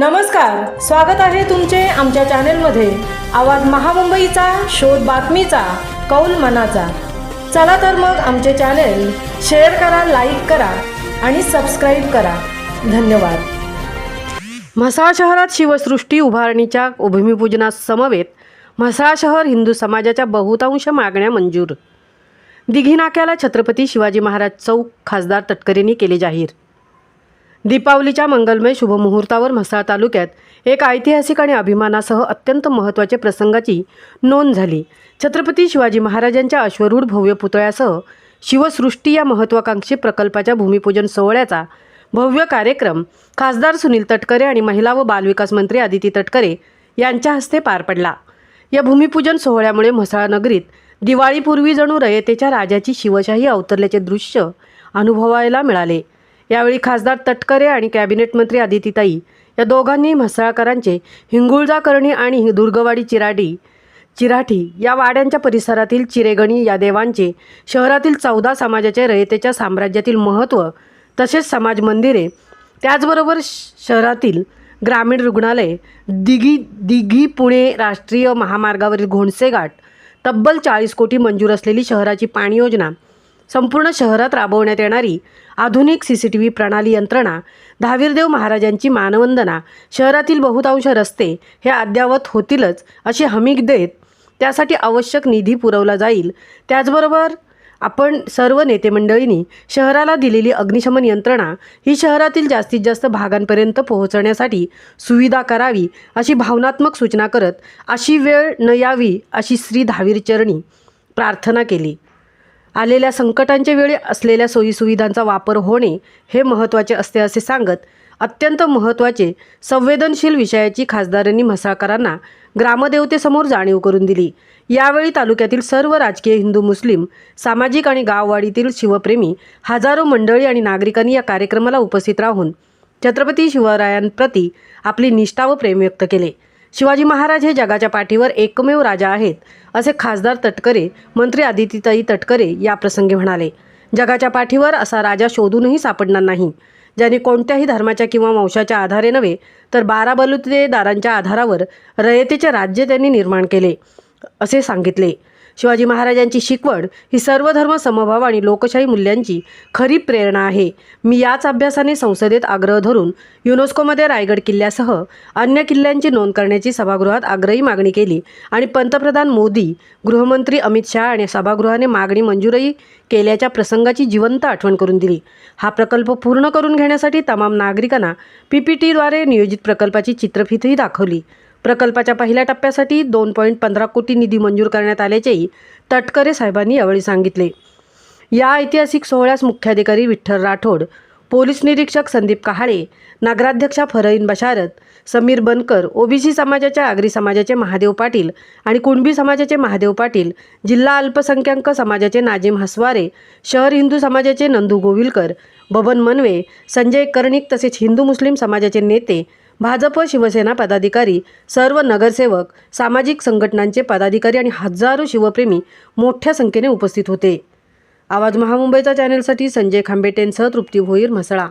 नमस्कार स्वागत आहे तुमचे आमच्या चॅनेलमध्ये. आवाज महामुंबईचा शोध बातमीचा कौल मनाचा. चला तर मग आमचे चॅनेल शेअर करा लाईक करा आणि सबस्क्राईब करा. धन्यवाद. म्हसाळ शहरात शिवसृष्टी उभारणीच्या भूमिपूजनास समवेत म्हसाळ शहर हिंदू समाजाच्या बहुतांश मागण्या मंजूर. दिघी नाक्याला छत्रपती शिवाजी महाराज चौक खासदार तटकरेंनी केले जाहीर. दीपावलीच्या मंगलमय शुभमुहूर्तावर म्हसाळ तालुक्यात एक ऐतिहासिक आणि अभिमानासह अत्यंत महत्त्वाच्या प्रसंगाची नोंद झाली. छत्रपती शिवाजी महाराजांच्या अश्वरूढ भव्य पुतळ्यासह शिवसृष्टी या महत्त्वाकांक्षी प्रकल्पाच्या भूमिपूजन सोहळ्याचा भव्य कार्यक्रम खासदार सुनील तटकरे आणि महिला व बालविकास मंत्री आदिती तटकरे यांच्या हस्ते पार पडला. या भूमिपूजन सोहळ्यामुळे म्हसाळ नगरीत दिवाळीपूर्वी जणू रयतेच्या राजाची शिवशाही अवतरल्याचे दृश्य अनुभवायला मिळाले. यावेळी खासदार तटकरे आणि कॅबिनेट मंत्री आदितीताई या दोघांनी म्हसळाकरांचे हिंगुळजा करणी आणि दुर्गवाडी चिराडी चिराठी या वाड्यांच्या परिसरातील चिरेगणी या देवांचे शहरातील चौदा समाजाच्या रयतेच्या साम्राज्यातील महत्त्व तसेच समाज मंदिरे त्याचबरोबर श- शहरातील ग्रामीण रुग्णालय दिघी दिघी पुणे राष्ट्रीय महामार्गावरील घोणसेघाट तब्बल चाळीस कोटी मंजूर असलेली शहराची पाणी योजना संपूर्ण शहरात राबवण्यात येणारी आधुनिक सी सी टी व्ही प्रणाली यंत्रणा दहावीरदेव महाराजांची मानवंदना शहरातील बहुतांश रस्ते हे अद्ययावत होतीलच अशी हमी देत त्यासाठी आवश्यक निधी पुरवला जाईल. त्याचबरोबर आपण सर्व नेते मंडळींनी शहराला दिलेली अग्निशमन यंत्रणा ही शहरातील जास्तीत जास्त भागांपर्यंत पोहोचण्यासाठी सुविधा करावी अशी भावनात्मक सूचना करत अशी वेळ न यावी अशी श्री धावीर चरणी प्रार्थना केली. आलेल्या संकटांच्या वेळी असलेल्या सोयीसुविधांचा वापर होणे हे महत्त्वाचे असते असे सांगत अत्यंत महत्त्वाचे संवेदनशील विषयाची खासदारांनी म्हसाळकरांना ग्रामदेवतेसमोर जाणीव करून दिली. यावेळी तालुक्यातील सर्व राजकीय हिंदू मुस्लिम सामाजिक आणि गाववाडीतील शिवप्रेमी हजारो मंडळी आणि नागरिकांनी या कार्यक्रमाला उपस्थित राहून छत्रपती शिवरायांप्रती आपली निष्ठा व प्रेम व्यक्त केले. शिवाजी महाराज हे जगाच्या पाठीवर एकमेव राजा आहेत असे खासदार तटकरे मंत्री आदितीताई तटकरे या प्रसंगी म्हणाले. जगाच्या पाठीवर असा राजा शोधूनही सापडणार नाही. ज्याने कोणत्याही धर्माच्या किंवा वंशाच्या आधारे नव्हे तर बारा बलुतेदारांच्या आधारावर रयतेचे राज्य त्यांनी निर्माण केले असे सांगितले. शिवाजी महाराजांची शिकवण ही सर्वधर्म समभाव आणि लोकशाही मूल्यांची खरी प्रेरणा आहे. मी याच अभ्यासाने संसदेत आग्रह धरून युनेस्कोमध्ये रायगड किल्ल्यासह अन्य किल्ल्यांची नोंद करण्याची सभागृहात आग्रही मागणी केली आणि पंतप्रधान मोदी गृहमंत्री अमित शहा आणि सभागृहाने मागणी मंजूरही केल्याच्या प्रसंगाची जिवंत आठवण करून दिली. हा प्रकल्प पूर्ण करून घेण्यासाठी तमाम नागरिकांना पी पी टीद्वारे नियोजित प्रकल्पाची चित्रफितही दाखवली. प्रकल्पाच्या पहिल्या टप्प्यासाठी दोन पॉईंट पंधरा कोटी निधी मंजूर करण्यात आल्याचेही तटकरे साहेबांनी यावेळी सांगितले. या ऐतिहासिक सोहळ्यास मुख्याधिकारी विठ्ठल राठोड पोलीस निरीक्षक संदीप कहाळे नगराध्यक्षा फरईन बशारत समीर बनकर ओबीसी समाजाच्या आगरी समाजाचे महादेव पाटील आणि कुणबी समाजाचे महादेव पाटील जिल्हा अल्पसंख्याक समाजाचे नाजिम हसवारे शहर हिंदू समाजाचे नंदू गोविलकर बबन मनवे संजय कर्णिक तसेच हिंदू मुस्लिम समाजाचे नेते भाजप शिवसेना पदाधिकारी सर्व नगरसेवक सामाजिक संघटनांचे पदाधिकारी आणि हजारो शिवप्रेमी मोठ्या संख्येने उपस्थित होते. आवाज महामुंबईचा चॅनेलसाठी संजय खांबेटेंसह तृप्ती भोईर म्हसळा.